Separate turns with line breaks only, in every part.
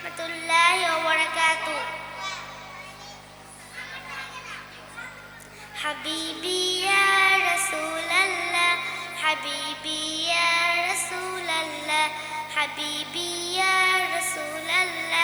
ورحمة الله وبركاته. حبيبي يا رسول الله حبيبي يا رسول الله حبيبي يا رسول الله.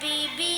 Habibi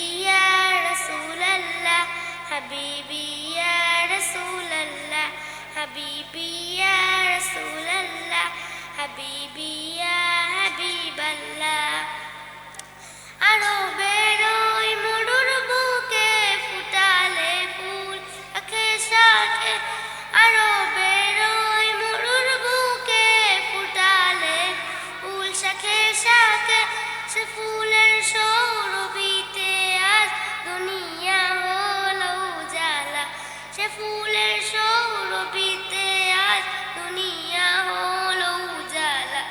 ফুলের সৌরভিতে আজ দুনিয়া হলো জালা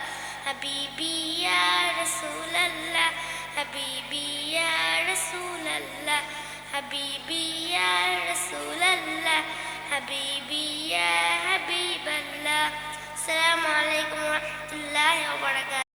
হাবিবি ইয়া রাসূলুল্লাহ, হাবিবি ইয়া রাসূলুল্লাহ, হাবিবি ইয়া রাসূলুল্লাহ, হাবিবি ইয়া হাবিবাল্লাহ। আসসালামু আলাইকুম ওয়া রাহমাতুল্লাহি ওয়া